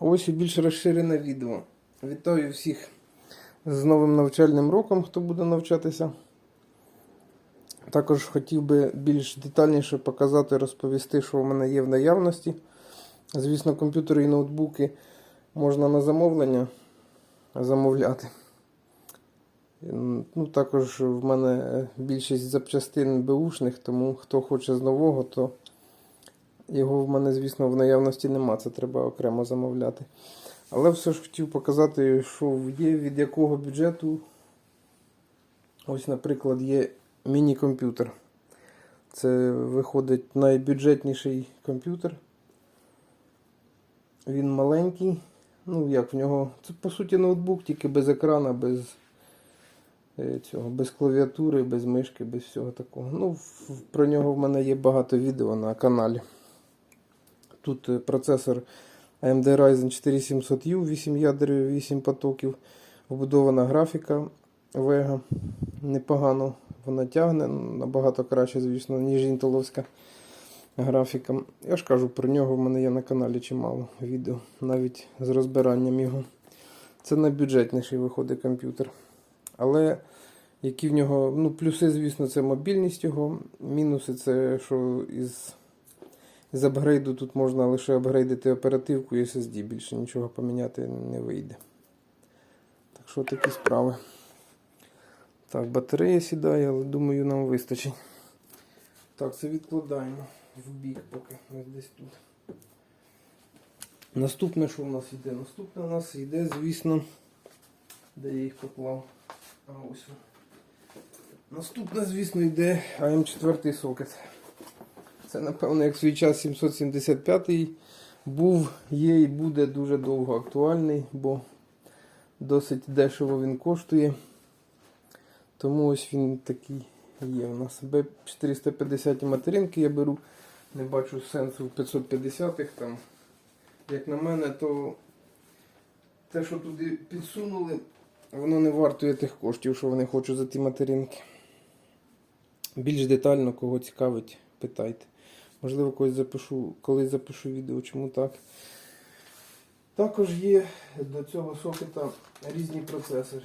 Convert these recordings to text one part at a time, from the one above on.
Ось і більш розширене відео. Вітаю всіх з новим навчальним роком, хто буде навчатися. Також хотів би більш детальніше показати, розповісти, що в мене є в наявності. Звісно, комп'ютери і ноутбуки можна на замовлення замовляти. Ну, також в мене більшість запчастин беушних, тому хто хоче з нового, то його в мене, звісно, в наявності нема, це треба окремо замовляти. Але все ж хотів показати, що є від якого бюджету. Ось, наприклад, є міні-комп'ютер. Це виходить найбюджетніший комп'ютер. Він маленький. Ну, як в нього. Це по суті ноутбук, тільки без екрана, без е, цього, без клавіатури, без мишки, без всього такого. Ну, про нього в мене є багато відео на каналі. Тут е, процесор AMD Ryzen 4700U, 8 ядер, 8 потоків, вбудована графіка Vega. Непогано вона тягне, набагато краще, звісно, ніж інтеловська графіка. Я ж кажу, про нього в мене є на каналі чимало відео, навіть з розбиранням його. Це найбюджетніший виходить комп'ютер. Але які в нього, ну, плюси, звісно, це мобільність його, мінуси це, що із з апгрейду тут можна лише апгрейдити оперативку і SSD, більше нічого поміняти не вийде. Так що такі справи. Так, батарея сідає, але думаю, нам вистачить. Так, це відкладаємо в бік поки ось десь тут. Наступне, що у нас йде? Наступне у нас йде, звісно, де я їх поклав. А ось. Наступне, звісно, йде АМ4 сокет. Це, напевно, як свій час 775-й був, є і буде дуже довго актуальний, бо досить дешево він коштує. Тому ось він такий є. У нас B450 материнки я беру. Не бачу сенсу в 550-х там. Як на мене, то те, що туди підсунули, воно не вартує тих коштів, що вони хочуть за ті материнки. Більш детально, кого цікавить, питайте. Можливо, когось запишу, колись запишу відео, чому так. Також є до цього сокета різні процесори.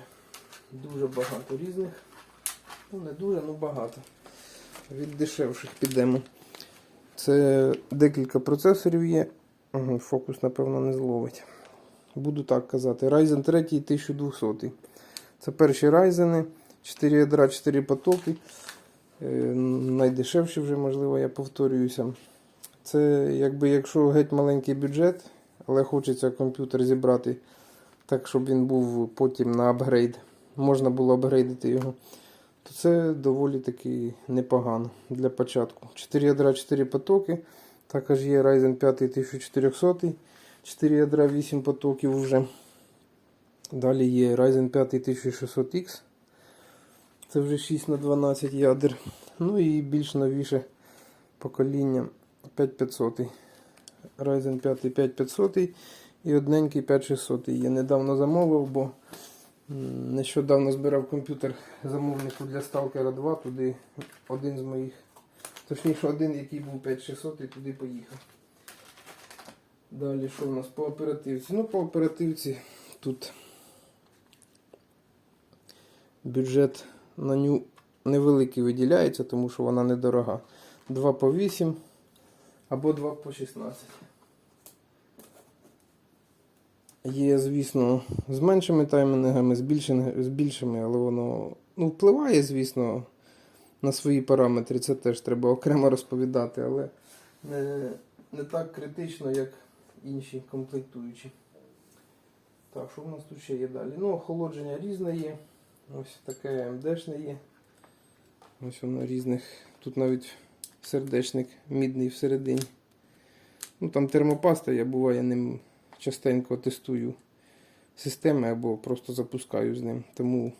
Дуже багато різних. Ну, не дуже, але багато. Від дешевших підемо. Це декілька процесорів є. Ага, фокус, напевно, не зловить. Буду так казати. Ryzen 3 1200. Це перші Ryzen, 4 ядра, 4 потоки. Е, Найдешевші вже, можливо, я повторююся. Це якби якщо геть маленький бюджет, але хочеться комп'ютер зібрати так, щоб він був потім на апгрейд. Можна було апгрейдити його. То це доволі таки непогано для початку. 4 ядра, 4 потоки. Також є Ryzen 5 1400, 4 ядра, 8 потоків вже. Далі є Ryzen 5 1600X. Це вже 6 на 12 ядер. Ну і більш новіше покоління 5500. Ryzen 5 5500 і одненький 5600. Я недавно замовив, бо нещодавно збирав комп'ютер замовнику для Stalker 2. Туди один з моїх, точніше один, який був 5600 і туди поїхав. Далі що у нас по оперативці? Ну, по оперативці тут бюджет на ню невеликий виділяється, тому що вона недорога. 2 по 8 або 2 по 16. Є, звісно, з меншими таймінгами, з більшими, з більшими, але воно ну, впливає, звісно, на свої параметри. Це теж треба окремо розповідати, але не, не так критично, як інші комплектуючі. Так, що в нас тут ще є далі? Ну, охолодження різне є. Ось таке МДшне є. Ось воно різних. Тут навіть сердечник мідний всередині. Ну там термопаста, я буває ним частенько тестую системи або просто запускаю з ним. Тому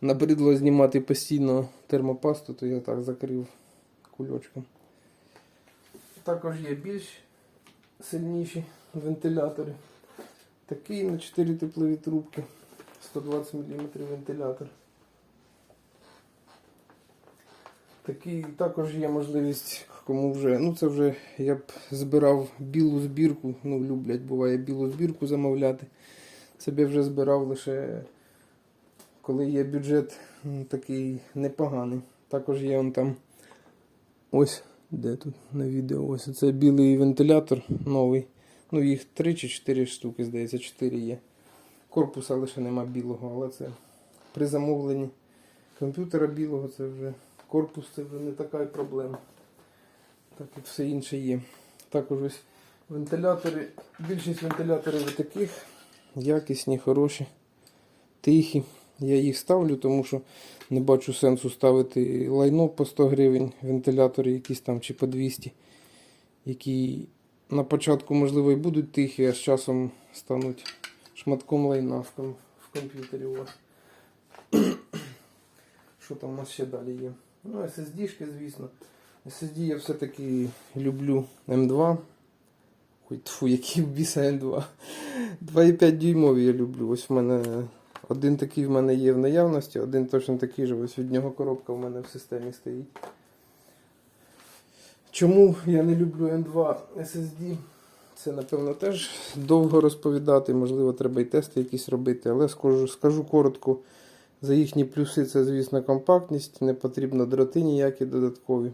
набридло знімати постійно термопасту, то я так закрив кульочком. Також є більш сильніші вентилятори. Такий на 4 теплові трубки. 120 мм вентилятор. Такий також є можливість, кому вже. Ну це вже я б збирав білу збірку. Ну, люблять, буває білу збірку замовляти. Це б я вже збирав лише коли є бюджет м, такий непоганий. Також є он там ось де тут на відео. Ось це білий вентилятор новий. Ну, їх 3 чи 4 штуки, здається, 4 є. Корпуса лише нема білого, але це при замовленні комп'ютера білого це вже корпус це вже не така й проблема. Так як все інше є. Також ось вентилятори. Більшість вентиляторів таких якісні, хороші, тихі. Я їх ставлю, тому що не бачу сенсу ставити лайно по 100 гривень, вентилятори якісь там чи по 200, які на початку, можливо, і будуть тихі, а з часом стануть шматком лайна в, ком- в комп'ютері. Що там у нас ще далі є? Ну, SSD-шки, звісно. SSD я все-таки люблю M2. Ой, тфу, який біса M2. 2,5 дюймові я люблю. Ось в мене один такий в мене є в наявності, один точно такий же. Ось від нього коробка в мене в системі стоїть. Чому я не люблю M2 SSD? Це, напевно, теж довго розповідати, можливо, треба і тести якісь робити, але скажу, скажу коротко. За їхні плюси це, звісно, компактність, не потрібно дроти ніякі додаткові.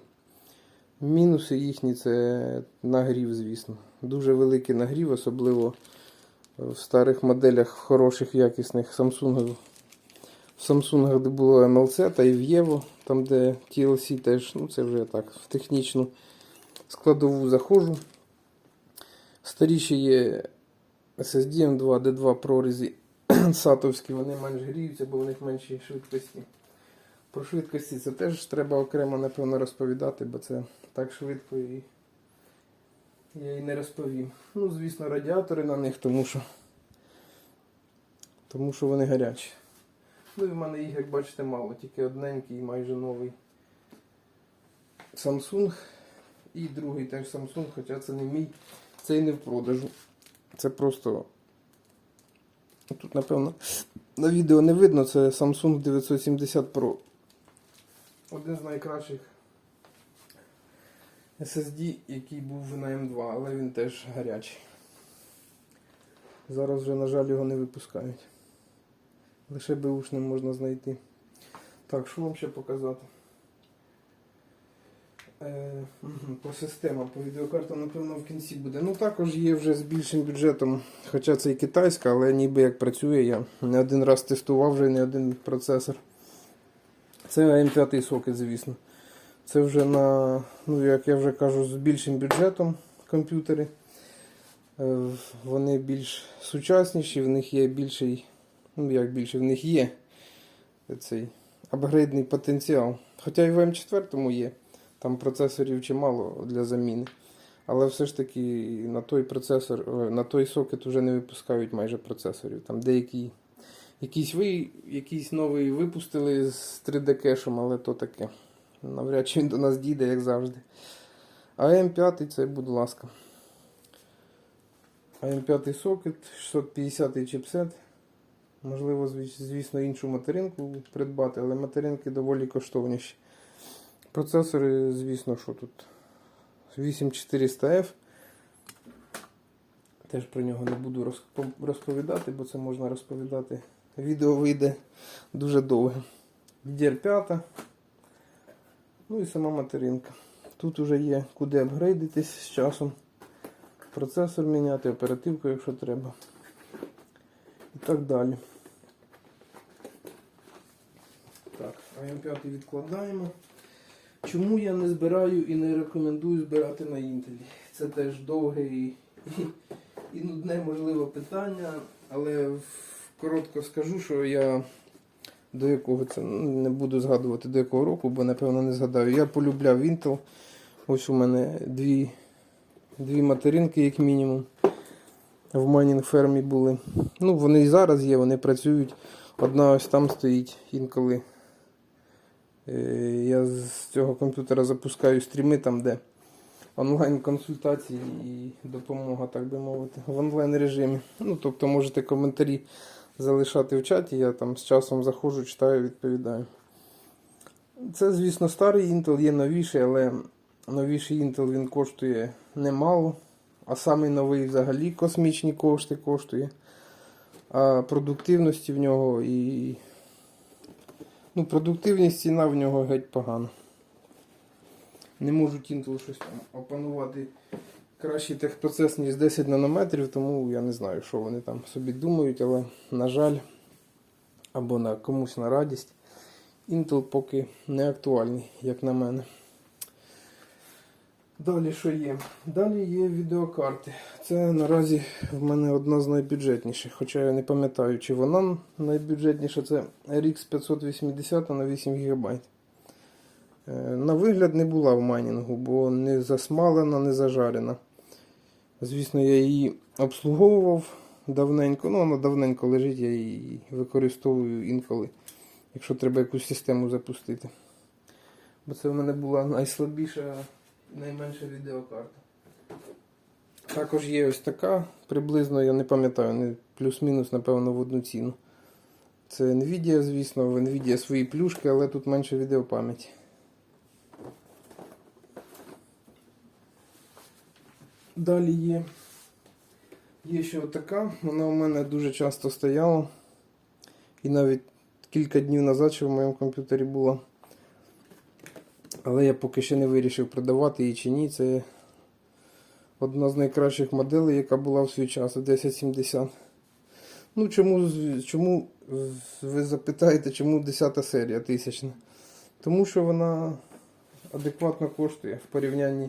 Мінуси їхні це нагрів, звісно. Дуже великий нагрів, особливо в старих моделях, хороших, якісних Samsung. В Samsung, де було MLC та і в Єво, там де TLC теж, ну це вже так, в технічну складову заходжу. Старіші є SSD M2, D2 прорізі сатовські, вони менш гріються, бо в них менші швидкості. Про швидкості це теж треба окремо, напевно, розповідати, бо це так швидко і я і не розповім. Ну, звісно, радіатори на них, тому що, тому що вони гарячі. Ну і в мене їх, як бачите, мало, тільки одненький, майже новий Samsung. І другий теж Samsung, хоча це не мій, це і не в продажу. Це просто. Тут, напевно, на відео не видно, це Samsung 970 Pro. Один з найкращих SSD, який був на M2, але він теж гарячий. Зараз вже, на жаль, його не випускають. Лише беушним можна знайти. Так, що вам ще показати? Е, по системам, по відеокартам, напевно, в кінці буде. Ну також є вже з більшим бюджетом, хоча це і китайська, але ніби як працює. Я не один раз тестував вже не один процесор. Це М5 сокет, звісно. Це вже на, ну як я вже кажу, з більшим бюджетом комп'ютери. Е, Вони більш сучасніші, в них є більший, ну як більше, в них є цей апгрейдний потенціал. Хоча і в М4 є. Там процесорів чимало для заміни. Але все ж таки на той процесор, е, на той сокет вже не випускають майже процесорів. Там деякі якісь ви, якийсь новий випустили з 3D кешем, але то таке. Навряд чи він до нас дійде, як завжди. А М5 це, будь ласка. А М5 сокет, 650 чіпсет. Можливо, звісно, іншу материнку придбати, але материнки доволі коштовніші. Процесори, звісно, що тут 8400F. Теж про нього не буду розповідати, бо це можна розповідати. Відео вийде дуже довге. DDR5. Ну і сама материнка. Тут вже є куди апгрейдитись з часом. Процесор міняти, оперативку, якщо треба. І так далі. Так, АМ5 відкладаємо. Чому я не збираю і не рекомендую збирати на Інтелі? Це теж довге і, і, і нудне, можливо, питання, але коротко скажу, що я до якого це ну, не буду згадувати до якого року, бо напевно не згадаю. Я полюбляв Intel. Ось у мене дві, дві материнки, як мінімум. В майнінг фермі були. Ну, вони і зараз є, вони працюють. Одна ось там стоїть інколи. Е, Я з цього комп'ютера запускаю стріми там, де онлайн-консультації і допомога, так би мовити, в онлайн режимі. Ну, тобто можете коментарі залишати в чаті, я там з часом заходжу, читаю, відповідаю. Це, звісно, старий Intel, є новіший, але новіший Intel він коштує немало. А самий новий взагалі космічні кошти коштує. А продуктивності в нього і. Ну, продуктивність ціна в нього геть погана. Не можуть Intel щось там опанувати кращий техпроцес, ніж 10 нанометрів, тому я не знаю, що вони там собі думають, але, на жаль, або на комусь на радість. Intel поки не актуальний, як на мене. Далі що є? Далі є відеокарти. Це наразі в мене одна з найбюджетніших, хоча я не пам'ятаю, чи вона найбюджетніша. Це RX 580 на 8 ГБ. Е, На вигляд не була в майнінгу, бо не засмалена, не зажарена. Звісно, я її обслуговував давненько. Ну, вона давненько лежить, я її використовую інколи, якщо треба якусь систему запустити. Бо це в мене була найслабіша, найменша відеокарта. Також є ось така, приблизно, я не пам'ятаю, плюс-мінус, напевно, в одну ціну. Це Nvidia, звісно, в Nvidia свої плюшки, але тут менше відеопам'яті. Далі є. Є ще отака, вона у мене дуже часто стояла. І навіть кілька днів назад ще в моєму комп'ютері була. Але я поки ще не вирішив продавати її чи ні. Це одна з найкращих моделей, яка була в свій час 1070. Ну, чому, чому ви запитаєте, чому 10 серія тисячна? Тому що вона адекватно коштує в порівнянні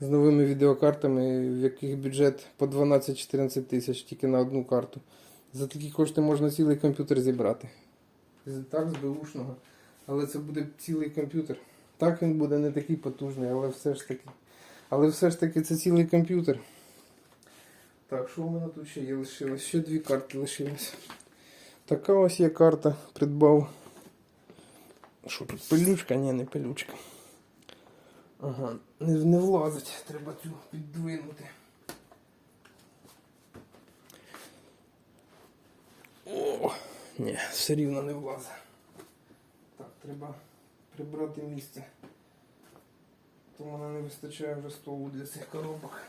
з новими відеокартами, в яких бюджет по 12-14 тисяч тільки на одну карту. За такі кошти можна цілий комп'ютер зібрати. Так, з беушного. Але це буде цілий комп'ютер. Так він буде не такий потужний, але все ж таки. Але все ж таки це цілий комп'ютер. Так, що у мене тут ще є лишилось? Ще дві карти лишилось. Така ось є карта, придбав. Що тут пилючка? Ні, не пилючка. Ага, не, не влазить, треба цю піддвинути. О, ні, все рівно не влазить. Так, треба прибрати місце. То мене не вистачає вже столу для цих коробок.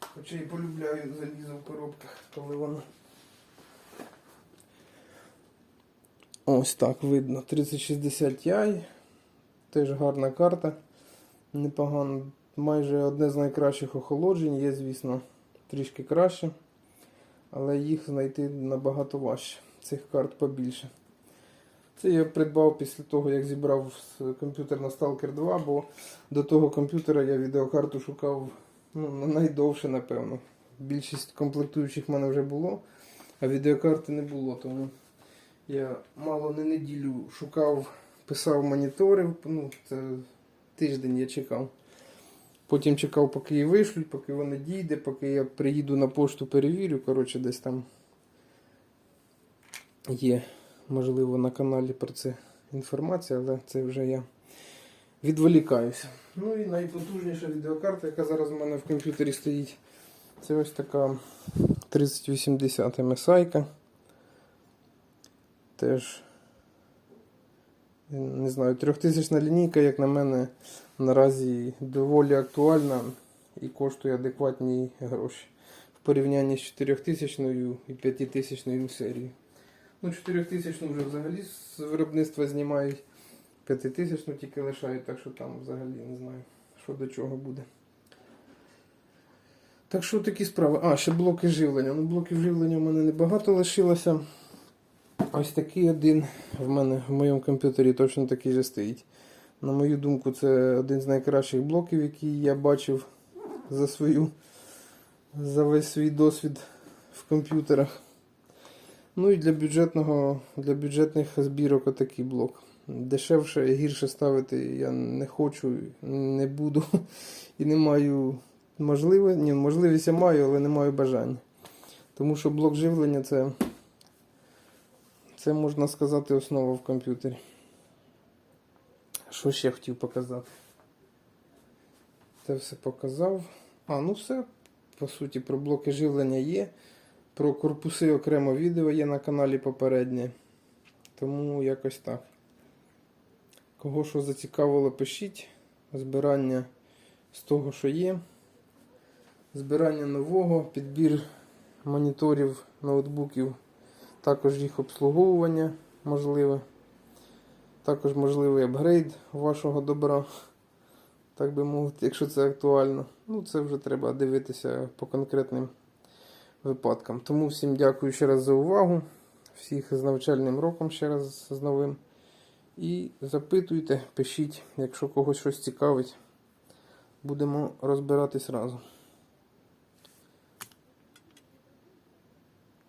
Хоча і полюбляю залізо в коробках, коли воно. Ось так видно. 3060 Ti. Теж гарна карта. Непогано. Майже одне з найкращих охолоджень. Є, звісно, трішки краще. Але їх знайти набагато важче. Цих карт побільше. Це я придбав після того, як зібрав комп'ютер на Stalker 2, бо до того комп'ютера я відеокарту шукав ну, найдовше, напевно. Більшість комплектуючих в мене вже було, а відеокарти не було. Тому я мало не неділю шукав, писав монітори. Ну, це тиждень я чекав. Потім чекав, поки її вишлють, поки вони дійде, поки я приїду на пошту, перевірю. Коротше, десь там є, можливо, на каналі про це інформація, але це вже я відволікаюся. Ну і найпотужніша відеокарта, яка зараз у мене в комп'ютері стоїть, це ось така 3080 MSI. Теж, не знаю, трьохтисячна лінійка, як на мене, наразі доволі актуальна і коштує адекватні гроші в порівнянні з 4000 і 5000 серією. Ну, 4000 вже взагалі з виробництва знімають. 5000 тільки лишають, так що там взагалі не знаю, що до чого буде. Так що такі справи. А, ще блоки живлення. Ну, блоків живлення в мене небагато лишилося. Ось такий один в мене в моєму комп'ютері точно такий же стоїть. На мою думку, це один з найкращих блоків, які я бачив за свою за весь свій досвід в комп'ютерах. Ну і для бюджетного, для бюджетних збірок отакий блок. Дешевше і гірше ставити я не хочу, не буду і не маю можливості. Можливість я маю, але не маю бажання. Тому що блок живлення це, це можна сказати, основа в комп'ютері. Що ще хотів показати? Це все показав. А, ну все. По суті, про блоки живлення є. Про корпуси окремо відео є на каналі попереднє. Тому якось так. Кого що зацікавило, пишіть. Збирання з того, що є. Збирання нового, підбір моніторів, ноутбуків, також їх обслуговування можливе. Також можливий апгрейд вашого добра, так би мовити, якщо це актуально. Ну, це вже треба дивитися по конкретним випадкам. Тому всім дякую ще раз за увагу. Всіх з навчальним роком ще раз з новим. І запитуйте, пишіть, якщо когось щось цікавить. Будемо розбиратись разом.